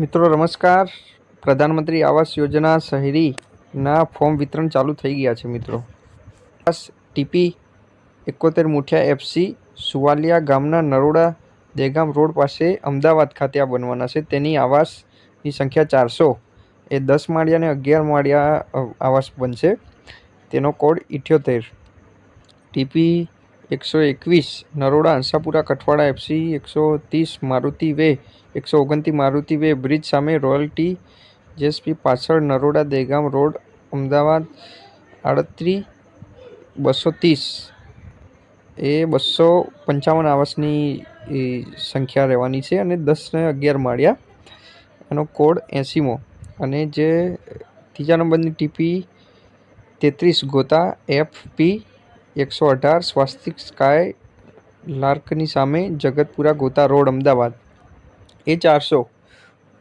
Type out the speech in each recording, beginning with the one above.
મિત્રો, નમસ્કાર. પ્રધાનમંત્રી આવાસ યોજના શહેરીના ફોર્મ વિતરણ ચાલુ થઈ ગયા છે, મિત્રો. ટીપી એકોતેર મુઠિયા એફસી સુવાલિયા ગામના નરોડા દેગામ રોડ પાસે અમદાવાદ ખાતે આ બનવાના છે. તેની આવાસની સંખ્યા ચારસો. એ દસ માળિયા અને અગિયાર માળિયા આવાસ બનશે. તેનો કોડ ઇઠ્યોતેર. ટીપી એકસો એકવીસ નરોડા અંસાપુરા કઠવાડા એફસી એકસો ત્રીસ મારુતિ વે એકસો ઓગણતી મારુતિ વે બ્રિજ સામે રોયલ્ટી જેએસપી પાછળ નરોડા દેગામ રોડ, અમદાવાદ આડત્રીસ બસો ત્રીસ. એ બસો પંચાવન આવાસની સંખ્યા રહેવાની છે અને દસને અગિયાર માળિયા. એનો કોડ એંસીમો અને જે ત્રીજા નંબરની ટીપી તેત્રીસ ગોતા એફ પી એકસો અઢાર સ્વાસ્તિક સ્કાય લાર્કની સામે જગતપુરા ગોતા રોડ, અમદાવાદ. એ ચારસો.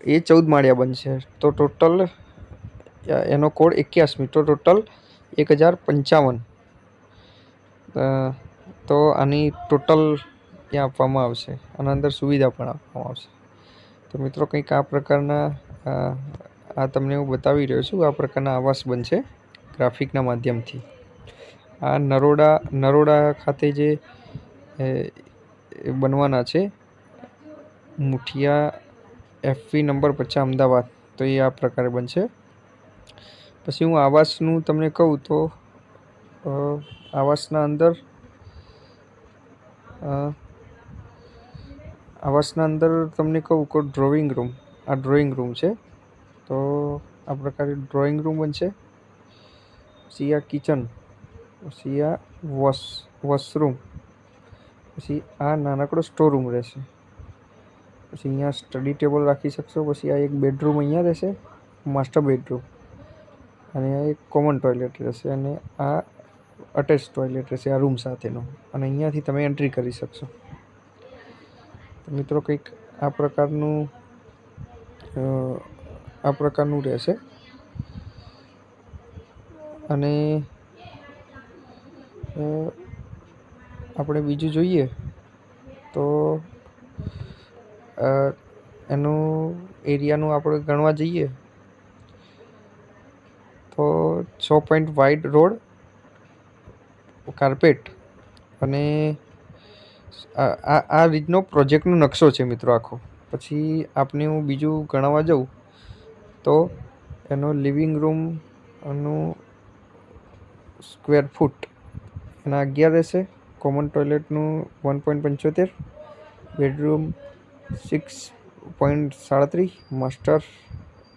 એ ચૌદ માળિયા બનશે. તો ટોટલ એનો કોડ એક્યાસમી. તો ટોટલ એક હજાર પંચાવન તો આની ટોટલ ત્યાં આપવામાં આવશે. આના અંદર સુવિધા પણ આપવામાં આવશે. તો મિત્રો કંઈક આ પ્રકારના આ તમને હું બતાવી રહ્યો છું. આ પ્રકારના આવાસ બનશે ગ્રાફિકના માધ્યમથી. આ નરોડા નરોડા ખાતે જે બનવાના છે મુઠિયા એફવી નંબર પચાસ અમદાવાદ. તો એ આ પ્રકારે બનશે. પછી હું આવાસનું તમને કહું તો આવાસના અંદર આવાસના અંદર તમને કહું કે ડ્રોઈંગ રૂમ આ ડ્રોઈંગ રૂમ છે. તો આ પ્રકારે ડ્રોઈંગ રૂમ બનશે. પછી આ કિચન પછી આ વોશ વોશરૂમ પછી આ નાનકડો સ્ટોર રૂમ રહેશે. પછી અહીંયા સ્ટડી ટેબલ રાખી શકશો. પછી આ એક બેડરૂમ અહીંયા રહેશે માસ્ટર બેડરૂમ અને આ એક કોમન ટોયલેટ રહેશે અને આ અટેચ ટોયલેટ રહેશે, આ રૂમ સાથેનો. અને અહીંયાથી તમે એન્ટ્રી કરી શકશો. મિત્રો કંઈક આ પ્રકારનું આ પ્રકારનું રહેશે. અને આપણે બીજું જોઈએ તો એનું એરિયાનું આપણે ગણવા જઈએ, તો છ પોઈન્ટ વાઇડ રોડ, કાર્પેટ અને આ, આ- રીતનો પ્રોજેક્ટનો નકશો છે મિત્રો આખો. પછી આપને હું બીજું ગણાવવા જાઉં, તો એનો લિવિંગ રૂમનું સ્ક્વેર ફૂટ, એના અગિયાર રહેશે, કોમન ટોયલેટનું વન પોઈન્ટ પંચોતેર, બેડરૂમ સિક્સ પોઈન્ટ સાડત્રીસ, માસ્ટર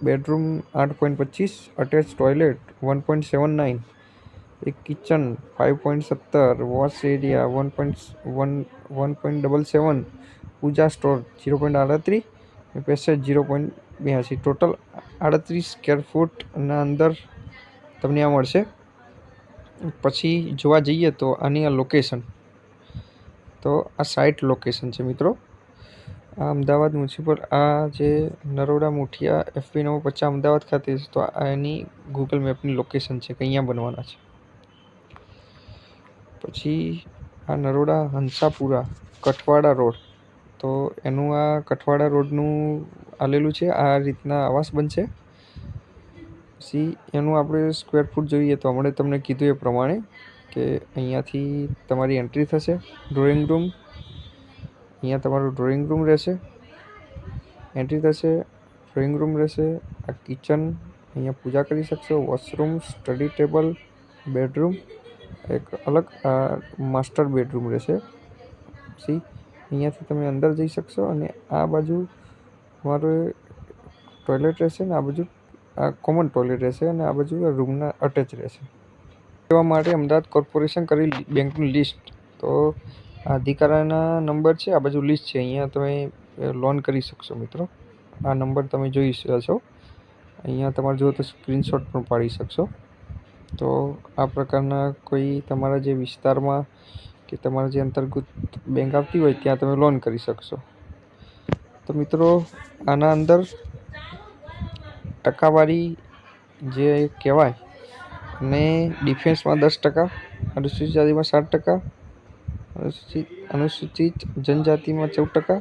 બેડરૂમ આઠ પોઈન્ટ પચીસ attach toilet one point seven nine, એક કિચન ફાઇવ પોઈન્ટ સત્તર wash area one point one one point double seven, puja store zero point આડત્રીસ passage zero point બ્યાસી. Total આડત્રીસ square ફૂટના અંદર તમને આ મળશે. પછી જોવા જઈએ તો આની આ લોકેશન તો આ સાઇટ લોકેશન છે મિત્રો. આ અમદાવાદ મ્યુનિસિપલ, આ જે નરોડા મુઠિયા એફવી નંબર પચાસ અમદાવાદ ખાતે છે, તો આ એની ગૂગલ મેપની લોકેશન છે, કે અહીંયા બનવાના છે. પછી આ નરોડા હંસાપુરા કઠવાડા રોડ, તો એનું આ કઠવાડા રોડનું આલેલું છે, આ રીતના આવાસ બનશે. પછી એનું આપણે સ્ક્વેર ફૂટ જોઈએ, તો હમણાં તમને કીધું એ પ્રમાણે કે અહીંયાથી તમારી એન્ટ્રી થશે ડ્રોઈંગ રૂમ અહીંયા તમારું ડ્રોઈંગ રૂમ રહેશે. એન્ટ્રી થશે ડ્રોઈંગ રૂમ રહેશે, આ કિચન અહીંયા પૂજા કરી શકશો વોશરૂમ સ્ટડી ટેબલ બેડરૂમ એક અલગ માસ્ટર બેડરૂમ રહેશે. પછી અહીંયાથી તમે અંદર જઈ શકશો અને આ બાજુ તમારું ટોયલેટ રહેશે ને આ બાજુ, આ કોમન ટોયલેટ રહેશે અને આ બાજુ રૂમના અટેચ રહેશે. એવા માટે અમદાવાદ કોર્પોરેશન કરી બેંકનું લિસ્ટ તો આ અધિકારીના નંબર છે, આ બાજુ લિસ્ટ છે, અહીંયા તમે લોન કરી શકશો મિત્રો. આ નંબર તમે જોઈ શકો અહીંયા તમારે જો તો સ્ક્રીનશોટ પણ પાડી શકશો. તો આ પ્રકારના કોઈ તમારા જે વિસ્તારમાં કે તમારા જે અંતર્ગત બેંક આવતી હોય, ત્યાં તમે લોન કરી શકશો. તો મિત્રો, આના અંદર ટકાવારી જે કહેવાય અને ડિફેન્સમાં દસ ટકા અનુસૂચિત જાતિમાં સાત ટકા અનુસૂચિત અનુસૂચિત જનજાતિમાં ચૌદ ટકા,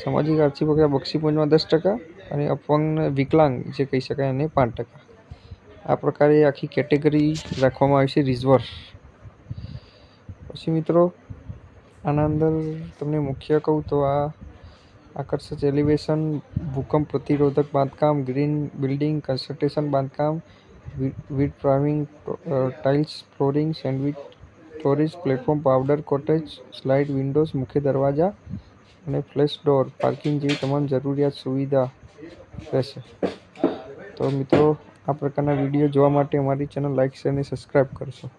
સામાજિક આર્થિક વગેરે બક્ષીપંચમાં દસ ટકા અને અપંગ વિકલાંગ જે કહી શકાય એને પાંચ ટકા. આ પ્રકારે આખી કેટેગરી રાખવામાં આવી છે રિઝર્વ પછી મિત્રો, આના અંદર તમને મુખ્ય કહું તો આ આકર્ષક એલિવેશન, ભૂકંપ પ્રતિરોધક બાંધકામ, ગ્રીન બિલ્ડિંગ, કન્સ્ટ્રક્શન બાંધકામ વીટ priming tiles flooring, sandwich storage platform, powder coating, slide windows, મુખ્ય દરવાજા અને ફ્લેશ ડોર, પાર્કિંગ જેવી તમામ જરૂરિયાત સુવિધા રહેશે. તો મિત્રો, આ પ્રકારના વીડિયો જોવા માટે અમારી ચેનલ લાઇક, શેર અને સબસ્ક્રાઈબ કરશો.